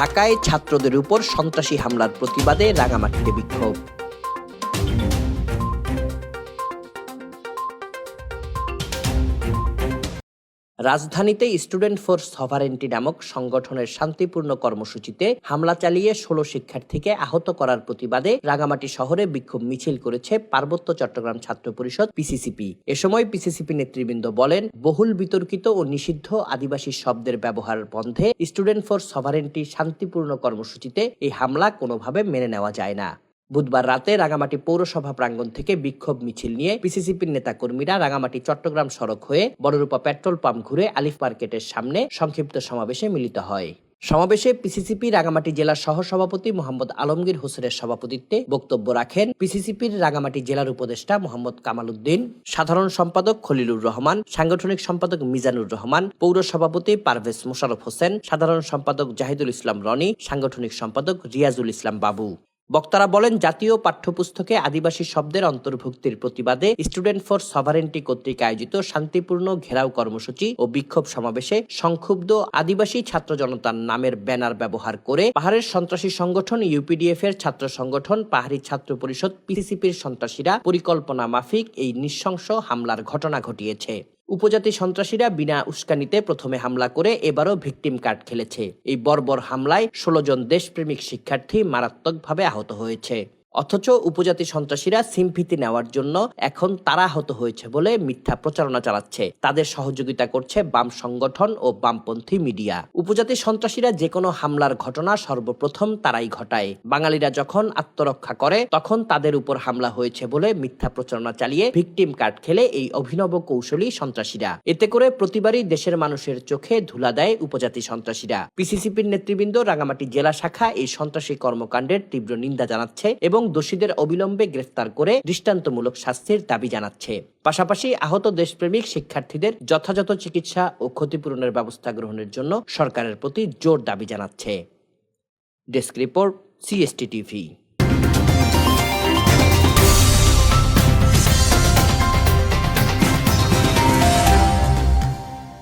ঢাকায় ছাত্রদের উপর সন্ত্রাসী হামলার প্রতিবাদে রাঙামাটিতে বিক্ষোভ। রাজধানীতে স্টুডেন্ট ফর সভারেন্টি নামক সংগঠনের শান্তিপূর্ণ কর্মসূচিতে হামলা চালিয়ে ষোলো শিক্ষার্থীকে আহত করার প্রতিবাদে রাঙামাটি শহরে বিক্ষোভ মিছিল করেছে পার্বত্য চট্টগ্রাম ছাত্র পরিষদ পিসিসিপি। এ সময় পিসিসিপি নেতৃবৃন্দ বলেন, বহুল বিতর্কিত ও নিষিদ্ধ আদিবাসী শব্দের ব্যবহার বন্ধে স্টুডেন্ট ফর সভারেন্টি শান্তিপূর্ণ কর্মসূচিতে এই হামলা কোনোভাবে মেনে নেওয়া যায় না। বুধবার রাতে রাঙামাটি পৌরসভা প্রাঙ্গণ থেকে বিক্ষোভ মিছিল নিয়ে পিসিসিপির নেতা কর্মীরা রাঙামাটি, চট্টগ্রাম সড়ক হয়ে বড়রূপা পেট্রোল পাম্প ঘুরে আলিফ মার্কেটের সামনে সংক্ষিপ্ত সমাবেশে মিলিত হয়। সমাবেশে পিসিসিপি রাঙামাটি জেলার সহসভাপতি মোহাম্মদ আলমগীর হোসেনের সভাপতিত্বে বক্তব্য রাখেন পিসিসিপির রাঙামাটি জেলার উপদেষ্টা মোহাম্মদ কামাল উদ্দিন সাধারণ সম্পাদক খলিলুর রহমান, সাংগঠনিক সম্পাদক মিজানুর রহমান, পৌর সভাপতি পারভেজ মোশারফ হোসেন, সাধারণ সম্পাদক জাহিদুল ইসলাম রনি, সাংগঠনিক সম্পাদক রিয়াজুল ইসলাম বাবু। বক্তারা বলেন, জাতীয় পাঠ্যপুস্তকে আদিবাসী শব্দের অন্তর্ভুক্তির প্রতিবাদে স্টুডেন্ট ফর সভারেন্টি কর্তৃক আয়োজিত শান্তিপূর্ণ ঘেরাও কর্মসূচি ও বিক্ষোভ সমাবেশে সংক্ষুব্ধ আদিবাসী ছাত্র জনতার নামের ব্যানার ব্যবহার করে পাহাড়ের সন্ত্রাসী সংগঠন ইউপিডিএফ এর ছাত্র সংগঠন পাহাড়ি ছাত্র পরিষদ পিসিসিপির সন্ত্রাসীরা পরিকল্পনা মাফিক এই নৃশংস হামলার ঘটনা ঘটিয়েছে। উপজাতি সন্ত্রাসীরা বিনা উস্কানিতে প্রথমে হামলা করে এবারও ভিকটিম কার্ড খেলেছে। এই বর্বর হামলায় ষোলো জন দেশপ্রেমিক শিক্ষার্থী মারাত্মকভাবে আহত হয়েছে। অথচ উপজাতি সন্ত্রাসীরা সিমফিতি নেওয়ার জন্য এখন তারা আহত হয়েছে বলে মিথ্যা প্রচারণা চালাচ্ছে। তাদের সহযোগিতা করছে বাম সংগঠন ও বামপন্থী মিডিয়া। উপজাতি সন্ত্রাসীরা যে কোনো হামলার ঘটনা সর্বপ্রথম তারাই ঘটায়। বাঙালিরা যখন আত্মরক্ষা করে, তখন তাদের উপর হামলা হয়েছে বলে মিথ্যা প্রচারণা চালিয়ে ভিকটিম কার্ড খেলে এই অভিনব কৌশলী সন্ত্রাসীরা। এতে করে প্রতিবারই দেশের মানুষের চোখে ধুলা দেয় উপজাতি সন্ত্রাসীরা। পিসিসিপির নেতৃবৃন্দ রাঙামাটি জেলা শাখা এই সন্ত্রাসী কর্মকাণ্ডের তীব্র নিন্দা জানাচ্ছে এবং দোষীদের অবিলম্বে গ্রেফতার করে দৃষ্টান্তমূলক শাস্তির দাবি জানাচ্ছে। পাশাপাশি আহত দেশপ্রেমিক শিক্ষার্থীদের যথাযথ চিকিৎসা ও ক্ষতিপূরণের ব্যবস্থা গ্রহণের জন্য সরকারের প্রতি জোর দাবি জানাচ্ছে। Desk report CST TV